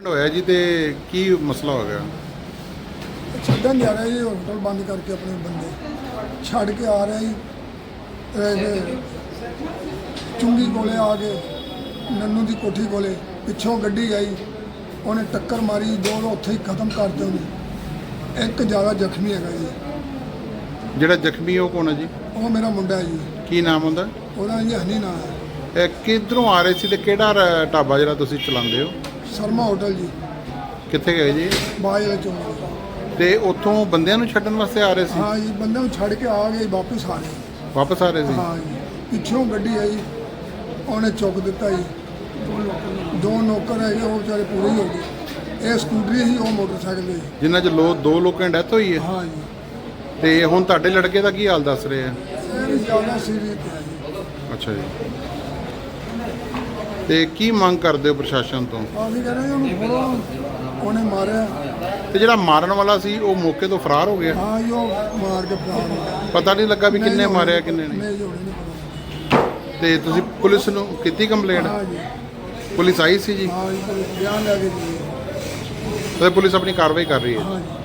ਹੋਇਆ ਜੀ ਤੇ ਕੀ ਮਸਲਾ ਹੋ ਗਿਆ? ਛੱਡਣ ਜਾ ਰਿਹਾ ਜੀ ਹੋਟਲ ਬੰਦ ਕਰਕੇ ਆਪਣੇ ਬੰਦੇ ਛੱਡ ਕੇ ਆ ਰਿਹਾ ਜੀ। ਚੁੰਗੀ ਕੋਲੇ ਆ ਕੇ ਨੰਨੂ ਦੀ ਕੋਠੀ ਕੋਲੇ ਪਿੱਛੋਂ ਗੱਡੀ ਆਈ ਉਹਨੇ ਟੱਕਰ ਮਾਰੀ ਦੋ ਦੋ ਉੱਥੇ ਹੀ ਖਤਮ ਕਰਤੇ ਉਹਨੇ। ਇੱਕ ਜ਼ਿਆਦਾ ਜ਼ਖਮੀ ਹੈਗਾ ਜੀ। ਜਿਹੜਾ ਜ਼ਖਮੀ ਉਹ ਕੌਣ ਹੈ ਜੀ? ਉਹ ਮੇਰਾ ਮੁੰਡਾ ਹੈ ਜੀ। ਕੀ ਨਾਮ ਹੁੰਦਾ ਉਹਦਾ ਜੀ ਹਨੀ ਨਾਂ ਹੈ। ਇਹ ਕਿੱਧਰੋਂ ਆ ਰਹੇ ਸੀ ਤੇ ਕਿਹੜਾ ਰ- ਢਾਬਾ ਜਿਹੜਾ ਤੁਸੀਂ ਚਲਾਉਂਦੇ ਹੋ? ਸ਼ਰਮਾ ਹੋਟਲ ਜੀ। ਕਿੱਥੇ ਗਏ ਜੀ? ਬਾਜ ਵਾਲੇ ਚੌਂਕ। ਤੇ ਉੱਥੋਂ ਬੰਦਿਆਂ ਨੂੰ ਛੱਡਣ ਵਾਸਤੇ ਆ ਰਹੇ ਸੀ? ਹਾਂ ਜੀ ਬੰਦੇ ਨੂੰ ਛੱਡ ਕੇ ਆ ਗਏ ਵਾਪਸ ਆ ਗਏ। ਵਾਪਸ ਆ ਰਹੇ ਸੀ? ਹਾਂ ਜੀ। ਪਿੱਛੋਂ ਗੱਡੀ ਆਈ ਉਹਨੇ ਚੁੱਕ ਦਿੱਤਾ ਜੀ। ਦੋ ਨੌਕਰ ਹੈਗੇ ਉਹ ਵਿਚਾਰੇ ਪੂਰੇ ਹੀ ਹੋ ਗਏ। ਇਹ ਸਕੂਟਰੀ ਸੀ ਉਹ ਮੋਟਰਸਾਈਕਲ ਸੀ। ਜਿਨ੍ਹਾਂ 'ਚ ਲੋ ਦੋ ਲੋਕਾਂ ਦੀ ਡੈਥ ਹੋਈ ਹੈ? ਹਾਂ ਜੀ। ਤੇ ਹੁਣ ਤੁਹਾਡੇ ਲੜਕੇ ਦਾ ਕੀ ਹਾਲ ਦੱਸ ਰਹੇ ਆ? ਇਹ ਵੀ ਜ਼ਿਆਦਾ ਸੀਰੀਅਸ ਹੈ ਜੀ। ਅੱਛਾ ਜੀ। ਤੇ ਕੀ ਮੰਗ ਕਰਦੇ ਹੋ ਪ੍ਰਸ਼ਾਸਨ ਤੋਂ? ਅਸੀਂ ਕਹਿੰਦੇ ਉਹਨੂੰ ਫੜੋ ਉਹਨੇ ਮਾਰਿਆ। ਤੇ ਜਿਹੜਾ ਮਾਰਨ ਵਾਲਾ ਸੀ ਉਹ ਮੌਕੇ ਤੋਂ ਫਰਾਰ ਹੋ ਗਿਆ? ਹਾਂ ਜੀ ਉਹ ਮਾਰ ਕੇ ਫਰਾਰ ਹੋ ਗਿਆ। ਪਤਾ ਨਹੀਂ ਲੱਗਾ ਵੀ ਕਿੰਨੇ ਮਾਰਿਆ ਕਿੰਨੇ ਨਹੀਂ। ਪਤਾ। ਤੇ ਤੁਸੀਂ ਪੁਲਿਸ ਨੂੰ ਕੀਤੀ ਕੰਪਲੇਂਟ? ਹਾਂ ਜੀ। ਪੁਲਿਸ ਆਈ ਸੀ ਜੀ? ਹਾਂ ਜੀ ਕੋਈ ਬਿਆਨ ਲੈ ਕੇ ਜੀ ਤੇ ਪੁਲਿਸ ਆਪਣੀ ਕਾਰਵਾਈ ਕਰ ਰਹੀ ਹੈ? ਹਾਂ ਜੀ।